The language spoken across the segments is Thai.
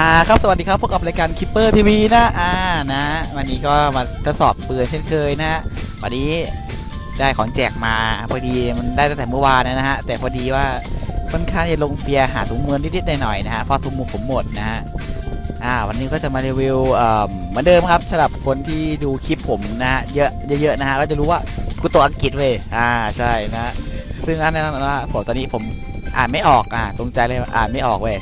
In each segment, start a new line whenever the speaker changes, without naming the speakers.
อ่าครับสวัสดีครับพบกับรายการคิปเปอร์ทีวีนะอ่านะวันนี้ก็มาทดสอบปืนเช่นเคยนะวันนี้ได้ของแจกมาพอดีมันได้ตั้งแต่เมื่อวานนะฮะแต่พอดีว่าค่อนข้างจะลงเปียหาถุงมือนิดๆหน่อยๆนะฮะเพราะถุงมือผมหมดนะฮะอ่าวันนี้ก็จะมารีวิวเอ่อเหมือนเดิมครับสำหรับคนที่ดูคลิปผมนะฮะเยอะเยอะๆนะฮะก็จะรู้ว่ากูตัวอังกฤษเว้ยอ่าใช่นะซึ่งอันนั้นนะผมตอนนี้ผมอ่านไม่ออกอ่าตรงใจเลยอ่านไม่ออกเว้ย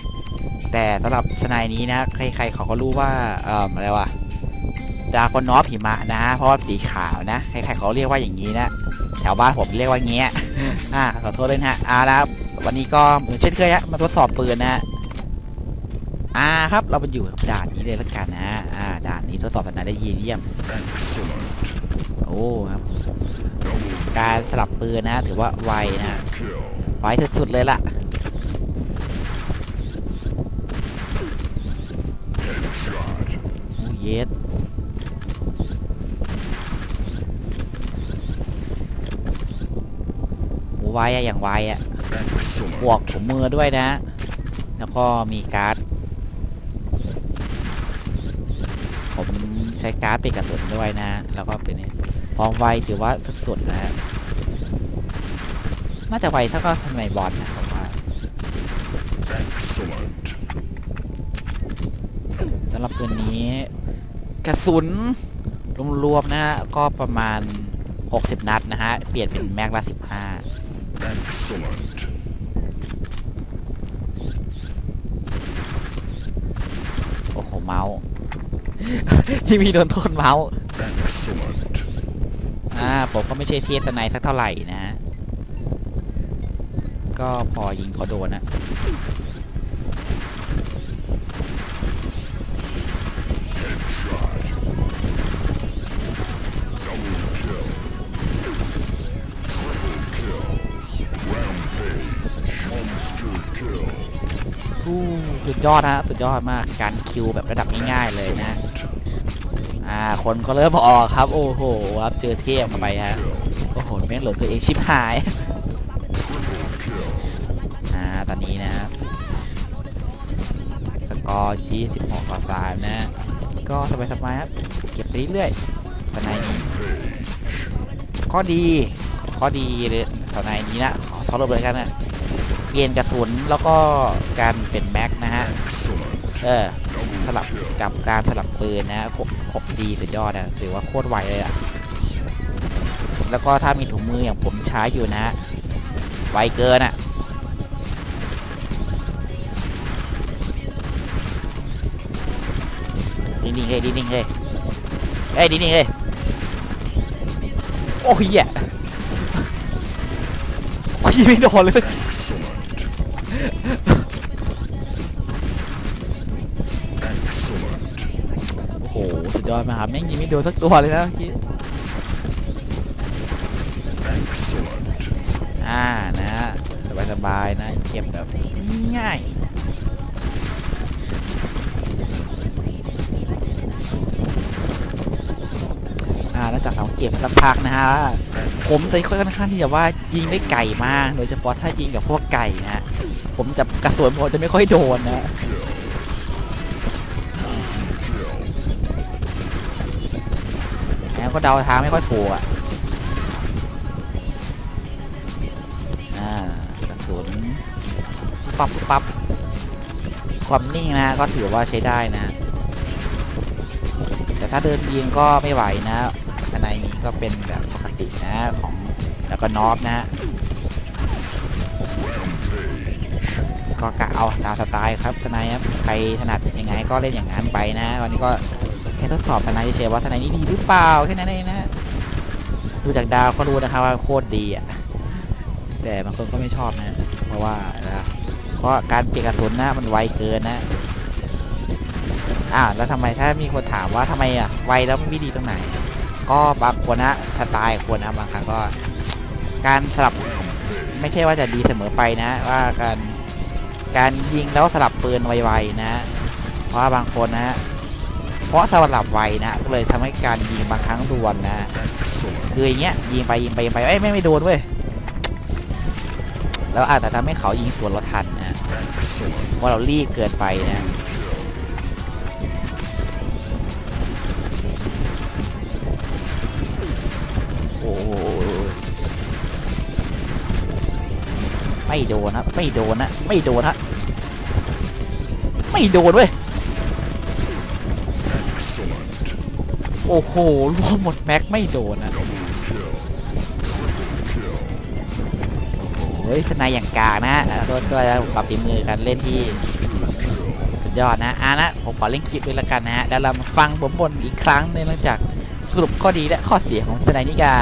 แต่สำหรับสไนนี้นะ ใครๆเขาก็รู้ว่าเอ่ออะไรวะดากอนนอฟหิมะนะเพราะว่าสีขาวนะใครๆเขาเรียกว่าอย่างนี้นะแถวบ้านผมเรียกว่าเงี้ยอ่าขอโทษด้วยนะฮะอ่าแล้ววันนี้ก็เหมือนเช่นเคยฮะมาทดสอบปืนนะฮะอ่าครับเราไปอยู่ด่านนี้เลยแล้วกันนะอ่าด่านนี้ทดสอบสนานได้เยี่ยมโอ้ครับการสลับปืนนะถือว่าไวนะไวสุดๆเลยล่ะ
Headshot.
โอ้เยสโอ้ไวอะอย่างไวอะบวก
Excellent.
ถุงมือด้วยนะ แล้วก็มีการ์ด ผมใช้การ์ดเป็นกระสุนด้วยนะ แล้วก็เป็นนี่ความไวถือว่าสุดๆนะฮะน่าจะไวเท่าก็ทำไมบอลนะผมว่าสำหรับปืนนี้ กระสุนรวมๆนะฮะ ก็ประมาณ 60 นัดนะฮะ เปลี่ยนเป็นแม็กละ15
Excellent.
โอ้โห เมาส์ ที่มีโดนโทษเมาส์
Excellent.
อ่า ผมก็ไม่ใช่เทสไนสักเท่าไหร่นะฮะ ก็พอยิงเขาโดนนะ อู้สุดยอดฮะสุดยอดมากการคิวแบบระดับง่ายๆเลยนะอ่าคนก็เริ่มออกครับ โอ้โหครับเจอเทพเข้าไปฮะโอ้โหแม่งหลือตัวเองชิบหายอ่าตอนนี้นะครับสกอร์ที่16ต่อ3นะ ก็สบายๆครับเก็บไปเรื่อยๆ สไนนี้ข้อดีข้อดีเลยสไนนี้นะขอสรุปเลยกันนะเปลี่ยนกระสุนแล้วก็การเป็นแม็กนะฮะเออสลับกับการสลับปืนนะครบดีสุดยอดนะถือว่าโคตรไวเลยอะแล้วก็ถ้ามีถุงมืออย่างผมใช้อยู่นะฮะไวเกินอะนิ่งๆเลยนิ่งๆเลยเอ้ยนิ่งๆเลย โอ้ยอ่โอ้ยไม่โดนเลย โอ้โห สุดยอดมากครับแม่งยิงไม่โดนสักตัวเลยนะเมื่อกี้อ่านะสบายสบายๆนะเก็บแบบง่ายอ่า แล้วจากสังเกตมสักพักนะฮะผมจะค่อนข้างที่จะว่ายิงได้ไก่มากโดยเฉพาะถ้ายิงกับพวกไก่นะผมจะกระสุนผมจะไม่ค่อยโดนนะแล้วก็เดาทางไม่ค่อยถูกอะอ่ากระสุนปั๊บปั๊บความนิ่งนะก็ถือว่าใช้ได้นะ แต่ถ้าเดินยิงก็ไม่ไหวนะ ข้างในนี้ก็เป็นแบบปกตินะของแล้วก็นอฟนะฮะก็กะเอาตามสไตล์ครับทนายครับใครถนัดยังไงก็เล่นอย่างนั้นไปนะวันนี้ก็แค่ทดสอบทนายเฉยว่าทนายนี้ดีหรือเปล่าแค่นั้นเองนะดูจากดาวก็รู้นะครับว่าโคตรดีอะแต่บางคนก็ไม่ชอบนะ เพราะว่านะเพราะการเปลี่ยนกระสุนนะมันไวเกินนะอ้าวแล้วทำไมถ้ามีคนถามว่าทำไมอะไวแล้วมันไม่ดีตรงไหน ก็บางคนนะสไตล์คนนะบางครั้งก็ การสลับไม่ใช่ว่าจะดีเสมอไปนะ ว่าการการยิงแล้วสลับปืนไวๆนะ เพราะบางคนนะ เพราะสลับไวนะก็เลยทำให้การยิงบางครั้งรวนนะ คืออย่างเงี้ยยิงไปยิงไปยิงไปเอ้ยไม่ไม่โดนเว้ยแล้วอาจจะทำให้เขายิงสวนเราทันนะ
Excellent.
เพราะเรารีบเกินไปนะ ไม่โดนนะไม่โดนฮะไม่โดนเว้ยโอ้โหรวมหมดแม็กไม่โดนนะเฮ้ยทนายอย่างกลางนะอะก็ก็จะปรับฝีมือกันเล่นที่สุดยอดนะอะนะผมขอเล่นคลิปด้วยละกันนะฮะแล้วเรามาฟังผมบนอีกครั้งหนึงหลังจากสรุปข้อดีและข้อเสียของสไนนิกา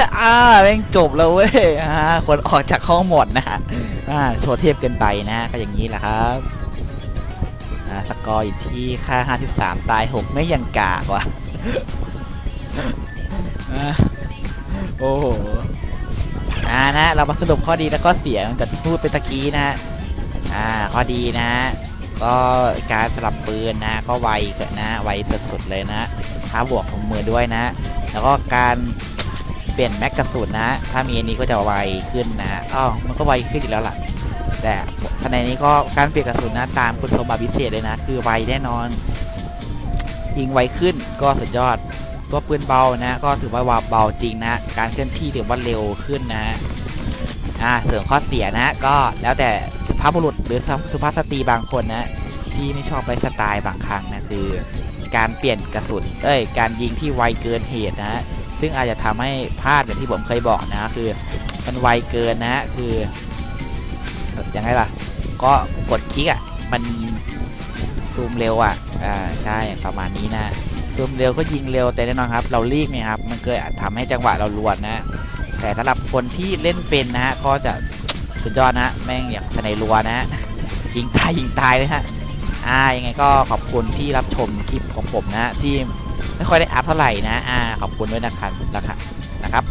ชะอาแม่งจบแล้วเว้ยอ่าคนออกจากห้องหมดนะฮะอ่าโชว์เทพเกินไปนะก็อย่างนี้แหละครับอ่าสกอร์อยู่ที่ค่า 53 ตาย 6 ไม่ยังกากว่ะอ่าโอ้โหอ่านะเรามาสรุปข้อดีแล้วก็เสียงจากที่พูดไปตะกี้นะฮะอ่าข้อดีนะ ก็การสลับปืนนะ ก็ไวเกินนะไวสุดๆเลยนะท้าบวกของมือด้วยนะ แล้วก็การ ลี่ยนแม็กกระสุนนะ ถ้ามีอันนี้ก็จะไวขึ้นนะอ้าวมันก็ไวขึ้นอีกแล้วล่ะ แต่ภายในนี้ก็การเปลี่ยนกระสุนนะตามคุณสมบัติพิเศษเลยนะ คือไวแน่นอน ยิงไวขึ้นก็สุดยอด ตัวปืนเบานะ ก็ถือว่าวาเบาจริงนะ การเคลื่อนที่ถือว่าเร็วขึ้นนะอ่าเสริมข้อเสียนะ ก็แล้วแต่สุภาพบุรุษหรือสุภาพสตรีบางคนนะที่ไม่ชอบไลฟ์สไตล์บางครั้งนะคือ การเปลี่ยนกระสุน เอ้ย การยิงที่ไวเกินเหตุนะฮะ ซึ่งอาจจะทำให้พลาดอย่างที่ผมเคยบอกนะคือมันไวเกินนะคือยังไงล่ะ ก็กดคลิกอะมันซูมเร็วอะอ่าใช่ประมาณนี้นะซูมเร็วก็ยิงเร็วแต่แน่นอนครับ เรารีบไงครับมันเกิดอาจทำให้จังหวะเราลวนนะแต่สำหรับคนที่เล่นเป็นนะฮะก็จะสุดยอดนะแม่งอย่างสไนรัวนะฮะยิงตายยิงตายเลยฮะอ่ายังไงก็ขอบคุณที่รับชมคลิปของผมนะที่ ไม่ค่อยได้อัพเท่าไหร่นะอ่าขอบคุณด้วยนะครับนะครับนะครับ